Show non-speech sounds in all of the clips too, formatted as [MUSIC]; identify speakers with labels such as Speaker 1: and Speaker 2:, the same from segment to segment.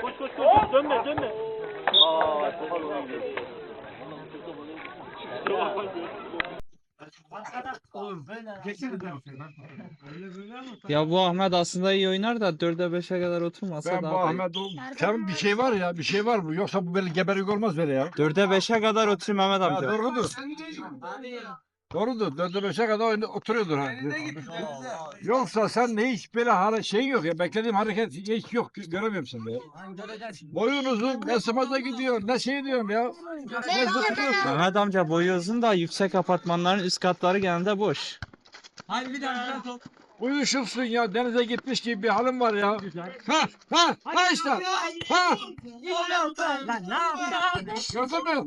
Speaker 1: Koş koş koş. Dönme dönme.
Speaker 2: Ya bu Ahmet aslında iyi oynar da 4'e 5'e kadar oturmasa
Speaker 3: Ben bu
Speaker 2: daha iyi.
Speaker 3: Ahmet ol. Tamam bir şey var ya bir şey var bu. Yoksa bu böyle geberik olmaz böyle ya.
Speaker 2: 4'e 5'e kadar otur Mehmet
Speaker 3: Ya
Speaker 2: amca.
Speaker 3: doğrudur. Doğrudur. Dörde beşe kadar oyunda oturuyordur ha. Yoksa sen ne hiç böyle hare şey yok ya. Beklediğim hareket hiç yok. Göremiyorum seni ya. Boyun uzun. Ne smaza gidiyor. Ne şey diyorsun ya. Ne zıplıyorsun.
Speaker 2: Mehmet amca boyu uzun da yüksek apartmanların üst katları genelde boş.
Speaker 3: Uyuşursun ya. Denize gitmiş gibi bir halin var ya. Ha ha ha işte. Ha. Gördün mü?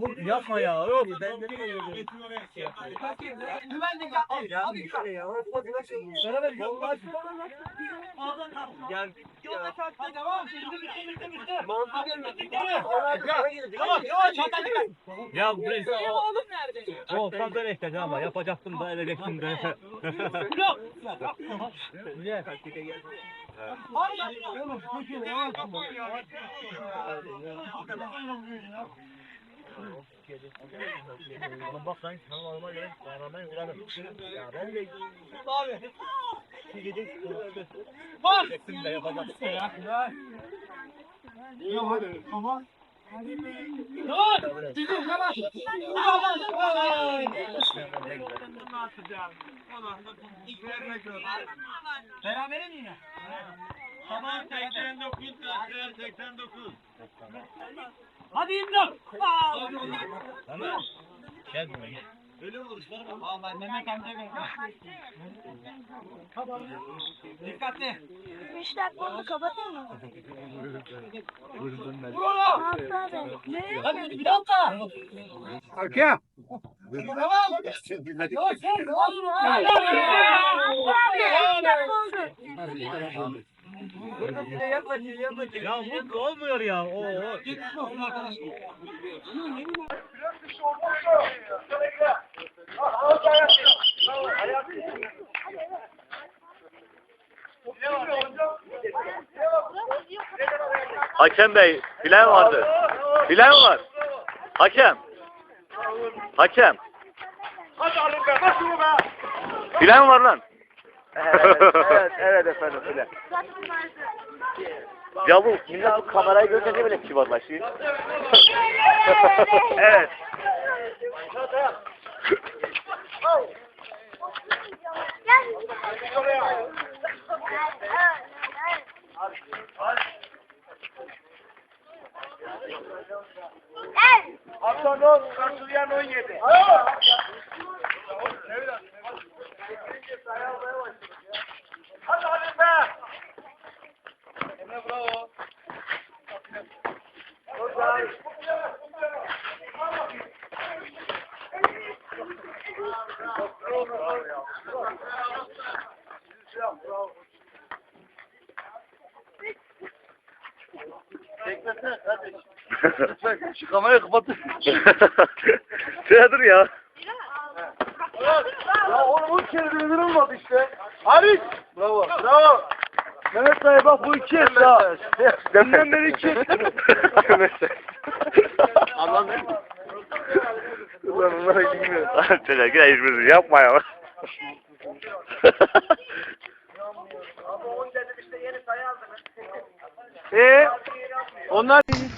Speaker 1: bu yapma ya. Yok. Ben Beraber yollar. Gel. Yolda çarptı tamam. Bitti bitti bitti. Mantık gelmedi. Tamam yavaş? Ya burayı. Oğlum nerede? O fazla reklam ama yapacaktım da eve geçtim Niye? Bana bak lan sana normal göre rağmen uğradım. Ya ben de abi. Gidecek. Bak. Çektim de yapacaksın ya. Ya hadi tamam. Dur! Sizin yavaş! Berabere mi yine? Tamam 89, 89. Hadi imdat! Tamam. Gel buraya. Öyle olur işte. Vallahi Mehmet amca gel. Dikkatli.
Speaker 4: 5 dakika oldu kapatayım mı?
Speaker 1: Vur onu!
Speaker 4: Hafta abi. Ne?
Speaker 1: Hadi bir dakika.
Speaker 3: Hakem.
Speaker 1: Devam. Yok sen Ya bu olmuyor ya. O o.
Speaker 5: Hakem Bey, bilen vardı. Bilen var. Hakem. Hakem. Bilen var lan.
Speaker 6: Evet, evet, evet efendim öyle.
Speaker 5: Ya bu millet bu kamerayı görünce böyle kibarlaşıyor. [LAUGHS]
Speaker 6: Evet. Hasan 10, Karşılayan 17. Hadi hadi be. Emre bravo. Çekmesene kardeşim. Lütfen şu kamerayı kapatın.
Speaker 5: Dur [LAUGHS] ya.
Speaker 6: Ya oğlum bu kere bir olmadı işte. Haris. Bravo. Bravo. Mehmet Bey bak bu iki et daha. Dünden beri iki et.
Speaker 5: Anladın mı? Ulan bunlara. Çocuğa gire hiçbirisi yapma ya.
Speaker 6: Abi 10 dedim işte yeni sayı aldınız.
Speaker 5: Eee?
Speaker 6: Onlar